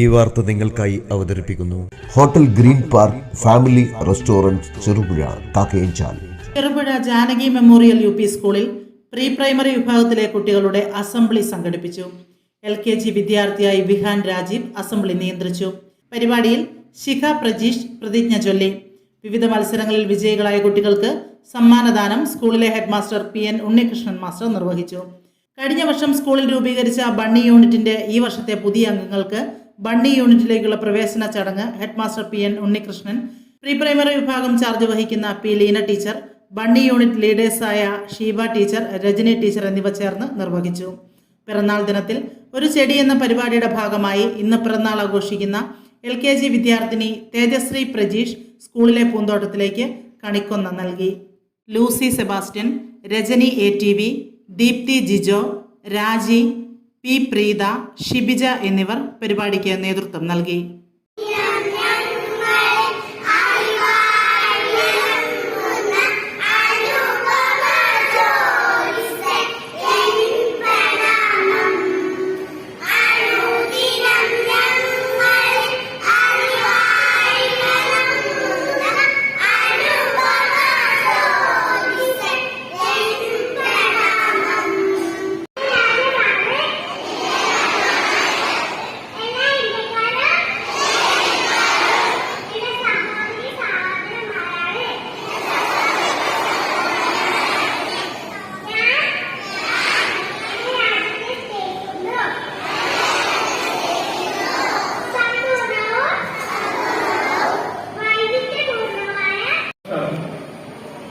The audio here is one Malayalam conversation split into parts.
ഈ വാർത്ത നിങ്ങൾക്കായി അവതരിപ്പിക്കുന്നു. Hotel green park family restaurant Cherupuzha Kakkayanchal. Cherupuzha Janaki memorial U സ്കൂളിൽ പ്രീ പ്രൈമറി വിഭാഗത്തിലെ കുട്ടികളുടെ അസംബ്ലി സംഘടിപ്പിച്ചു. എൽ കെ ജി വിദ്യാർത്ഥിയായി വിഹാൻ രാജീവ് അസംബ്ലി നിയന്ത്രിച്ചു. പരിപാടിയിൽ ശിഖ പ്രജീഷ് പ്രതിജ്ഞ ചൊല്ലി. വിവിധ മത്സരങ്ങളിൽ വിജയികളായ കുട്ടികൾക്ക് സമ്മാനദാനം സ്കൂളിലെ headmaster P N Unnikrishnan master നിർവഹിച്ചു. കഴിഞ്ഞ വർഷം സ്കൂളിൽ രൂപീകരിച്ച ബണ്ണി യൂണിറ്റിന്റെ ഈ വർഷത്തെ പുതിയ അംഗങ്ങൾക്ക് ബണ്ണി യൂണിറ്റിലേക്കുള്ള പ്രവേശന ചടങ്ങ് head master P N Unnikrishnan pre primary വിഭാഗം ചാർജ് വഹിക്കുന്ന P Leena teacher bunny unit ലീഡേഴ്സായ Sheeba teacher Rajani teacher എന്നിവ ചേർന്ന് നിർവഹിച്ചു. പിറന്നാൾ ദിനത്തിൽ ഒരു ചെടി എന്ന പരിപാടിയുടെ ഭാഗമായി ഇന്ന് പിറന്നാൾ ആഘോഷിക്കുന്ന എൽ കെ ജി വിദ്യാർത്ഥിനി തേജശ്രീ പ്രജീഷ് സ്കൂളിലെ പൂന്തോട്ടത്തിലേക്ക് കണിക്കൊന്ന നൽകി. Lucy Sebastian Rajani A T V Deepthi Jijo Raji P Preetha Shibija എന്നിവർ പരിപാടിക്ക് നേതൃത്വം നൽകി.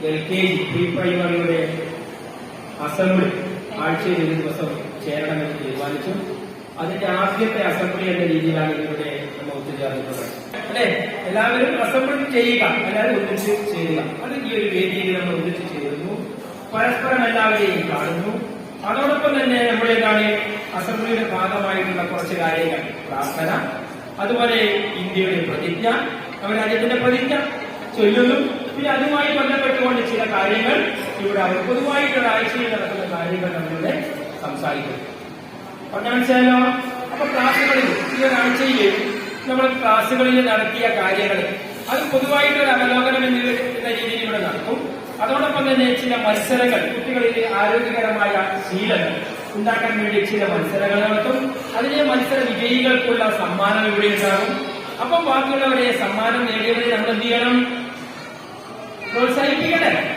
എൽ കെ ജി പ്രീ പ്രൈമറിയുടെ അസംബ്ലി ആഴ്ചയിൽ ഒരു ദിവസം ചേരണമെന്ന് തീരുമാനിച്ചു. അതിന്റെ ആദ്യത്തെ അസംബ്ലി എന്ന രീതിയിലാണ് ഇവിടെ നമ്മൾ ഒത്തുചേർന്നിട്ടുള്ളത് അല്ലെ? എല്ലാവരും അസംബ്ലി ചെയ്യുക എല്ലാവരും ഒന്നിച്ച് ചെയ്യുക അത് ഈ ഒരു വേദിയിൽ നമ്മൾ ഒന്നിച്ച് ചേരുന്നു. പരസ്പരം എല്ലാവരെയും കാണുന്നു. അതോടൊപ്പം തന്നെ നമ്മൾ എന്താണ് അസംബ്ലിയുടെ ഭാഗമായിട്ടുള്ള കുറച്ച് കാര്യങ്ങൾ പ്രാർത്ഥന അതുപോലെ ഇന്ത്യയുടെ പ്രതിജ്ഞ അവർ രാജ്യത്തിന്റെ പ്രതിജ്ഞ ചൊല്ലുന്നു. പിന്നെ അതുമായി ബന്ധപ്പെട്ടുകൊണ്ട് ചില കാര്യങ്ങൾ ഇവിടെ അവർ പൊതുവായിട്ടുള്ള ആഴ്ചയിൽ നടക്കുന്ന കാര്യങ്ങൾ നമ്മളിവിടെ സംസാരിക്കുന്നു പറഞ്ഞ മനസ്സിലായല്ലോ അപ്പൊ ക്ലാസ്സുകളിൽ ഈ ഒരാഴ്ചയിൽ നമ്മൾ ക്ലാസ്സുകളിൽ നടത്തിയ കാര്യങ്ങൾ അത് പൊതുവായിട്ടുള്ള അവലോകനം എന്ന രീതിയിൽ ഇവിടെ നടക്കും. അതോടൊപ്പം തന്നെ ചില മത്സരങ്ങൾ കുട്ടികളിൽ ആരോഗ്യകരമായ ശീലങ്ങൾ ഉണ്ടാക്കാൻ വേണ്ടി ചില മത്സരങ്ങൾ നടത്തും. അതിലെ മത്സര വിജയികൾക്കുള്ള സമ്മാനം ഇവിടെ ഉണ്ടാകും അപ്പം ബാക്കിയുള്ളവരെ സമ്മാനം നേടിയവരെ നമ്മൾ എന്ത് ചെയ്യണം? പ്രോത്സാഹിപ്പിക്കട്ടെ?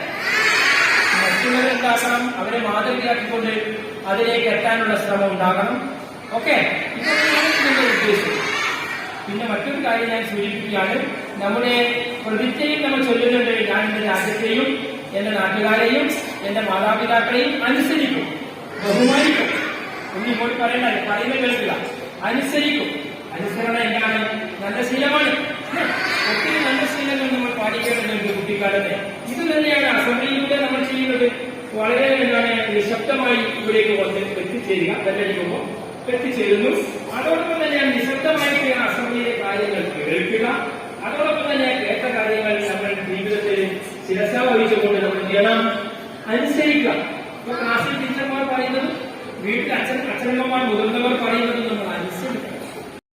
മറ്റുള്ളവരെ എന്താക്കണം അവരെ മാതൃകയാക്കിക്കൊണ്ട് അതിലേക്ക് എത്താനുള്ള ശ്രമം ഉണ്ടാകണം. ഓക്കെ? ഉദ്ദേശം. പിന്നെ മറ്റൊരു കാര്യം ഞാൻ സൂചിപ്പിക്കുകയാണ്. നമ്മുടെ പ്രതിജ്ഞയിൽ നമ്മൾ ചൊല്ലുന്നുണ്ട്. ഞാൻ എന്റെ രാജ്യത്തെയും എന്റെ നാട്ടുകാരെയും എന്റെ മാതാപിതാക്കളെയും അനുസരിക്കും. ബഹുമാനിക്കും. ഒന്നും പോയി പറയണ്ട. പറയുന്ന കേൾക്കുക. അനുസരിക്കും. അനുസരണ എന്താണ്? നല്ല ശീലമാണ്? ഒത്തിരി നല്ല ശീലങ്ങൾ നമ്മൾ പാലിക്കേണ്ടതുണ്ട് കുട്ടിക്കാലത്തെ. ഇത് തന്നെയാണ് അസംബ്ലിയിലൂടെ നമ്മൾ ചെയ്യുന്നത്. വളരെ എന്താണ് നിശബ്ദമായി ഇവിടേക്ക് വന്ന് എത്തിച്ചേരുക. ബെല്ലടിക്കുമ്പോൾ എത്തിച്ചേരുന്നു. അതോടൊപ്പം തന്നെ നിശബ്ദമായിട്ട് അസംബ്ലിയിലെ കാര്യങ്ങൾ കേൾക്കുക. അതോടൊപ്പം തന്നെ കേട്ട കാര്യങ്ങൾ നമ്മൾ ജീവിതത്തിൽ ശിരസ വഹിച്ചുകൊണ്ട് നമ്മൾ ചെയ്യണം? അനുസരിക്കുക. ഇപ്പൊ ക്ലാസ്സിൽ ടീച്ചർമാർ പറയുന്നത് വീട്ടിൽ അച്ഛൻ അച്ഛനമ്മമാർ മുതിർന്നവർ പറയുന്നത് നമ്മൾ അനുസരിക്കണം.